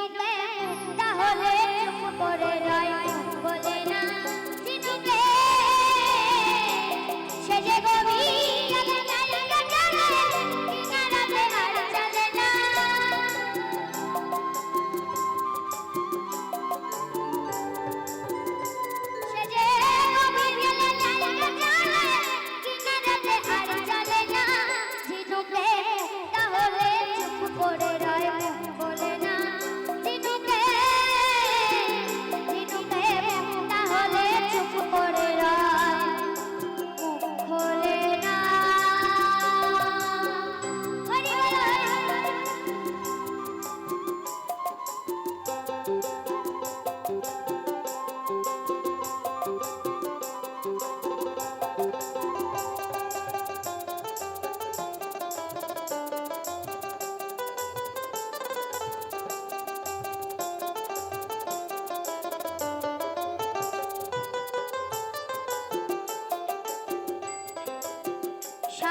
ডুবে তাহলে করে রয়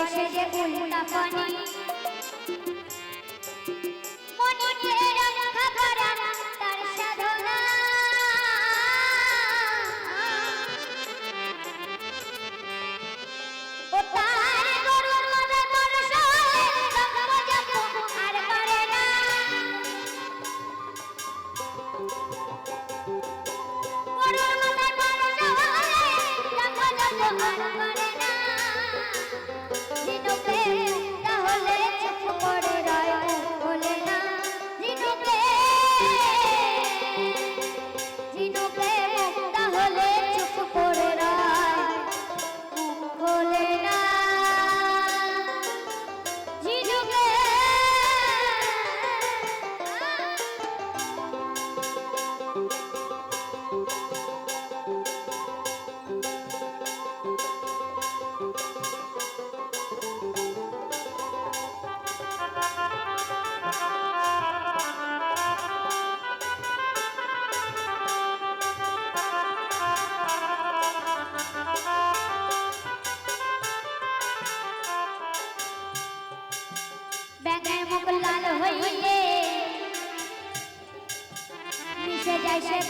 বসে যে উল্টা পানি।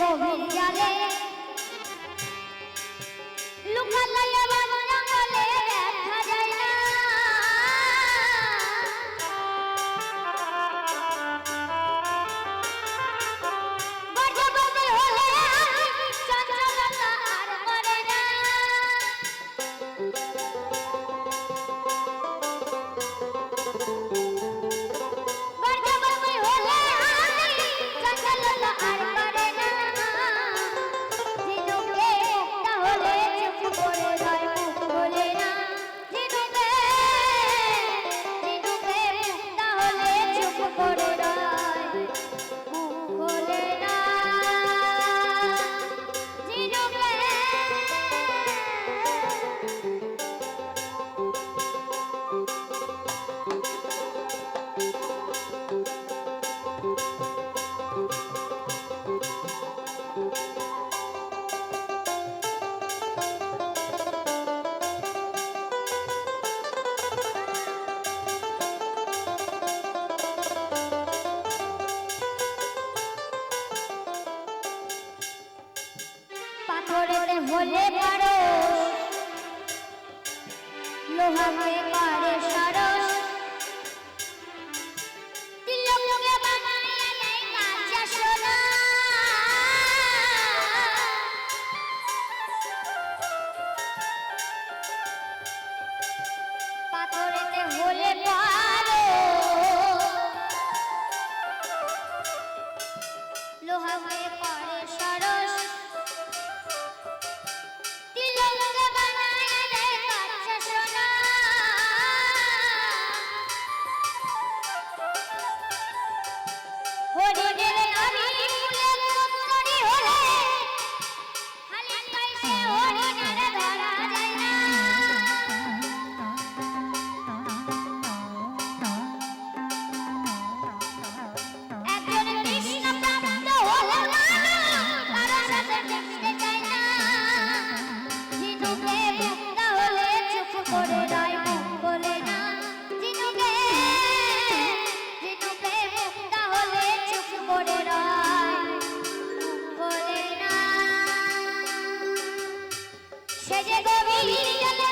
গভীর জালে লুকালয়ে বলে পারো লোহাকে পারে జగవీయలే